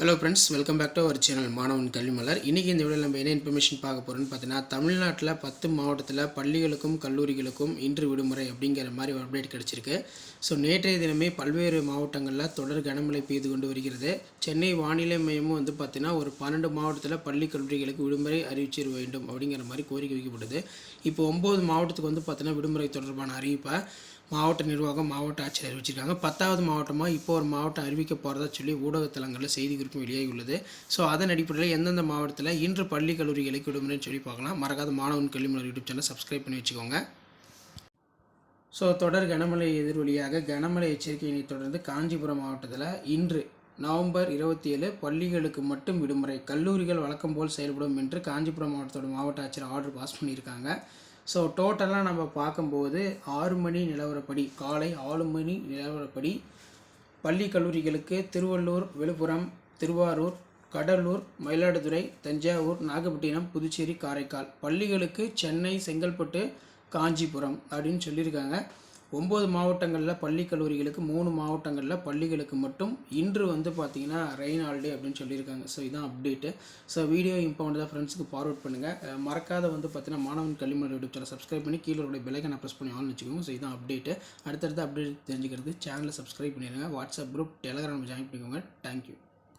Hello friends welcome back to our channel மாணவன் கல்விமலர் இன்றைக்கி இந்த வீடியோவில் நம்ம என்ன இன்ஃபர்மேஷன் பார்க்க போகிறோம்னு பார்த்தீங்கன்னா தமிழ்நாட்டில் பத்து மாவட்டத்தில் பள்ளிகளுக்கும் கல்லூரிகளுக்கும் இன்று விடுமுறை அப்படிங்கிற மாதிரி ஒரு அப்டேட் கிடச்சிருக்கு. ஸோ நேற்றைய தினமே பல்வேறு மாவட்டங்களில் தொடர் கனமழை பெய்து கொண்டு வருகிறது. சென்னை வானிலை மையமும் வந்து பார்த்தீங்கன்னா ஒரு பன்னெண்டு மாவட்டத்தில் பள்ளி கல்லூரிகளுக்கு விடுமுறை அறிவிச்சிட வேண்டும் அப்படிங்கிற மாதிரி கோரிக்கை வைக்கப்பட்டது. இப்போ ஒம்பது மாவட்டத்துக்கு வந்து பார்த்தீங்கன்னா விடுமுறை தொடர்பான அறிவிப்பை மாவட்ட நிர்வாகம் மாவட்ட ஆட்சியர் அறிவிச்சிருக்காங்க. பத்தாவது மாவட்டமாக இப்போ ஒரு மாவட்டம் அறிவிக்க போகிறதா சொல்லி ஊடகத்தலங்களில் செய்தி குறிப்பும் வெளியாகி உள்ளது ஸோ அதன் அடிப்படையில் எந்தெந்த மாவட்டத்தில் இன்று பள்ளி கல்லூரிகளுக்கு விடுமுறைன்னு சொல்லி பார்க்கலாம். மறக்காத மாணவன் கல்விமலர் யூடியூப் சேனல் சப்ஸ்கிரைப் பண்ணி வச்சுக்கோங்க. ஸோ தொடர் கனமழை எதிர்வழியாக கனமழை எச்சரிக்கையினை தொடர்ந்து காஞ்சிபுரம் மாவட்டத்தில் இன்று நவம்பர் இருபத்தி ஏழு பள்ளிகளுக்கு மட்டும் விடுமுறை கல்லூரிகள் வழக்கம் போல் செயல்படும் என்று காஞ்சிபுரம் மாவட்டத்தோட மாவட்ட ஆட்சியர் ஆர்டர் பாஸ் பண்ணியிருக்காங்க. ஸோ டோட்டலாக நம்ம பார்க்கும்போது ஆறு மணி நிலவரப்படி காலை ஆறு மணி நிலவரப்படி பள்ளி கல்லூரிகளுக்கு திருவள்ளூர் விழுப்புரம் திருவாரூர் கடலூர் மயிலாடுதுறை தஞ்சாவூர் நாகப்பட்டினம் புதுச்சேரி காரைக்கால். பள்ளிகளுக்கு சென்னை செங்கல்பட்டு காஞ்சிபுரம் அப்படின்னு சொல்லியிருக்காங்க. ஒம்பது மாவட்டங்களில் பள்ளி கல்லூரிகளுக்கு மூணு மாவட்டங்களில் பள்ளிகளுக்கு மட்டும் இன்று வந்து பார்த்திங்கன்னா ரெயின் ஹாலிடே அப்படின்னு சொல்லியிருக்காங்க. ஸோ இதான் அப்டேட்டு ஸோ வீடியோ இம்பார்ட்டண்டாக ஃப்ரெண்ட்ஸுக்கு ஃபார்வர்ட் பண்ணுங்கள் மறக்காத வந்து பார்த்தீங்கன்னா மாணவன் கல்விமணி யூடியூப் சேனல் சப்ஸ்கிரைப் பண்ணி கீழே உள்ள பெலைக்கனை ப்ரெஸ் பண்ணி ஆன் வச்சுக்கோங்க. ஸோ இதான் அப்டேட்டு அடுத்தடுத்து அப்டேட் தெரிஞ்சுக்கிறது சேனலை சப்ஸ்கிரைப் பண்ணிடுங்க. வாட்ஸ்அப் குரூப் டெலகிராம் ஜாயின் பண்ணிக்கோங்க. Thank you